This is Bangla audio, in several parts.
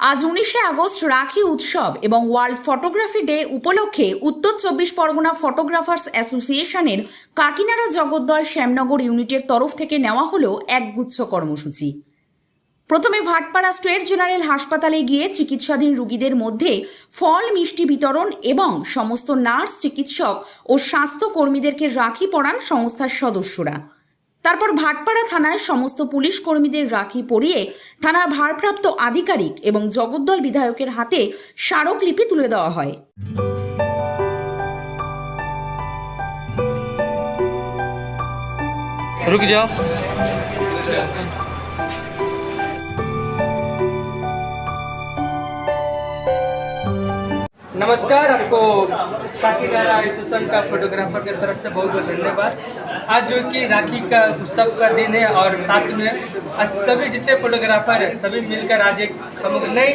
আজ উনিশে আগস্ট রাখি উৎসব এবং ওয়ার্ল্ড ফটোগ্রাফি ডে উপলক্ষে উত্তর চব্বিশ পরগনা ফটোগ্রাফার্স অ্যাসোসিয়েশনের কাকিনাড়া জগদ্দল শ্যামনগর ইউনিটের তরফ থেকে নেওয়া হলো একগুচ্ছ কর্মসূচি। প্রথমে ভাটপাড়া স্টেট জেনারেল হাসপাতালে গিয়ে চিকিৎসাধীন রোগীদের মধ্যে ফল, মিষ্টি বিতরণ এবং সমস্ত নার্স, চিকিৎসক ও স্বাস্থ্যকর্মীদেরকে রাখি পরান সংস্থার সদস্যরা। তারপর ভাটপাড়া থানায় সমস্ত পুলিশ কর্মীদের রাখি পরিয়ে থানার ভারপ্রাপ্ত আধিকারিক এবং জগদ্দল বিধায়কের হাতে স্মারকলিপি তুলে দেওয়া হয় रुक जाओ नमस्कार, आपको काकीनाडा एसोसिएशन का फोटोग्राफर के तरफ़ से बहुत बहुत धन्यवाद। आज जो कि राखी का उत्सव का दिन है और साथ में आज सभी जितने फोटोग्राफर हैं, सभी मिलकर आज एक हम नए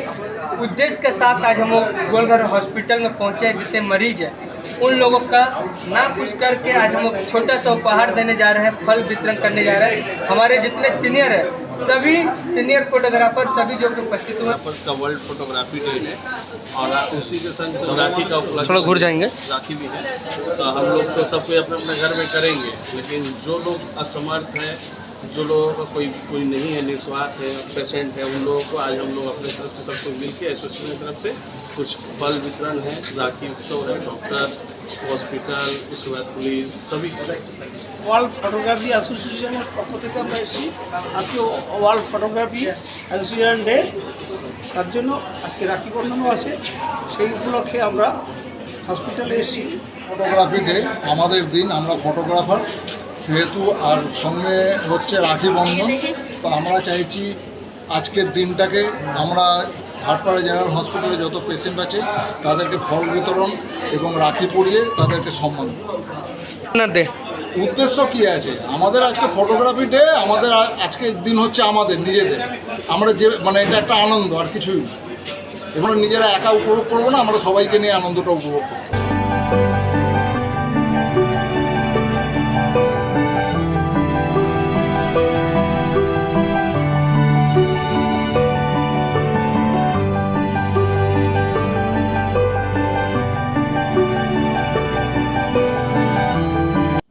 उद्देश्य के साथ आज हम गोलघर हॉस्पिटल में पहुँचे जितने मरीज़ हैं। उन लोगों का ना कुछ करके आज हम लोग छोटा सा उपहार देने जा रहे हैं फल वितरण करने जा रहे हैं। हमारे जितने सीनियर हैं सभी सीनियर फोटोग्राफर सभी जो उपस्थित हुए। का वर्ल्ड फोटोग्राफी डे है और उसी के संग संग राखी का उपलक्ष्य थोड़ा घुर जाएँगे। राखी भी है। तो हम लोग तो सब कोई अपने अपने घर में करेंगे लेकिन जो लोग असमर्थ हैं जो लोगों का कोई कोई नहीं है निस्वार्थ है पेशेंट है उन लोगों को आज हम लोग अपने तरफ से सबको मिल के एसोसिएशन की तरफ से कुछ फल वितरण है राखी उत्सव है डॉक्टर हॉस्पिटल उसके बाद पुलिस सभी ওয়ার্ল্ড ফটোগ্রাফি অ্যাসোসিয়েশনের পক্ষ থেকে আমরা এসেছি আজকে ওয়ার্ল্ড ফটোগ্রাফি অ্যাসোসিয়েশন ডে তার জন্য আজকে রাখি বন্ধনও আছে সেই উপলক্ষে আমরা হসপিটালে এসেছি ফটোগ্রাফি ডে আমাদের দিন আমরা ফটোগ্রাফার সেহেতু আর সঙ্গে হচ্ছে রাখি বন্ধন। তো আমরা চাইছি আজকের দিনটাকে আমরা ভাটপাড়া জেনারেল হসপিটালে যত পেশেন্ট আছে তাদেরকে ফল বিতরণ এবং রাখি পরিয়ে তাদেরকে সম্মান। উদ্দেশ্য কি আছে? আমাদের আজকে ফটোগ্রাফি ডে আমাদের আ- আজকের দিন হচ্ছে আমাদের নিজেদের। আমরা যে মানে এটা একটা আনন্দ আর কিছুই এগুলো নিজেরা একা উপভোগ করব না আমরা সবাইকে নিয়ে আনন্দটা উপভোগ করব।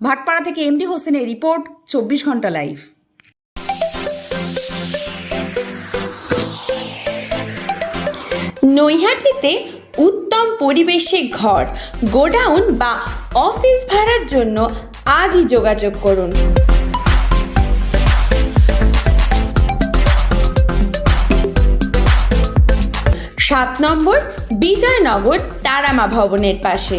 ভাটপাড়া থেকে এমডি হোসেনের রিপোর্ট, চব্বিশ ঘণ্টা লাইভ। নৈহাটিতে উত্তম পরিবেশে ঘর, গোডাউন বা অফিস ভাড়ার জন্য আজই যোগাযোগ করুন। সাত নম্বর, বিজয়নগর, তারামা ভবনের পাশে।